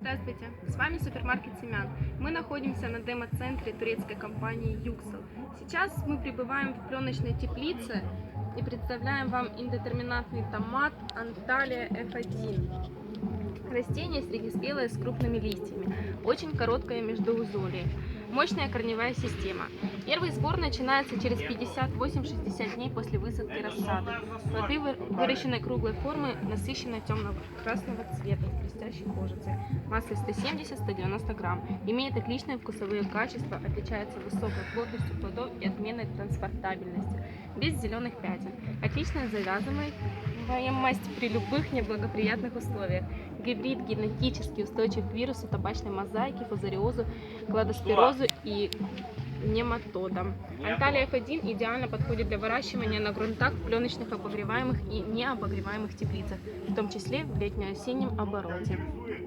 Здравствуйте, с вами супермаркет Семян. Мы находимся на демо-центре турецкой компании Юксел. Сейчас мы прибываем в пленочной теплице и представляем вам индетерминатный томат Анталия F1. Растение среднеспелое с крупными листьями, очень короткое междоузолье, мощная корневая система. Первый сбор начинается через 58-60 дней после высадки рассады. Плоды вы- выращены круглой формы, насыщенно темного красного цвета, блестящей кожицей. Масса 170-190 грамм. Имеет отличные вкусовые качества, отличается высокой плотностью плодов и отменной транспортабельностью, без зеленых пятен. Отличная завязываемость при любых неблагоприятных условиях. Гибрид генетически устойчив к вирусу табачной мозаики, фузариозу, кладоспирозу и нематодам. Анталия F1 идеально подходит для выращивания на грунтах в пленочных обогреваемых и необогреваемых теплицах, в том числе в летнеосеннем обороте.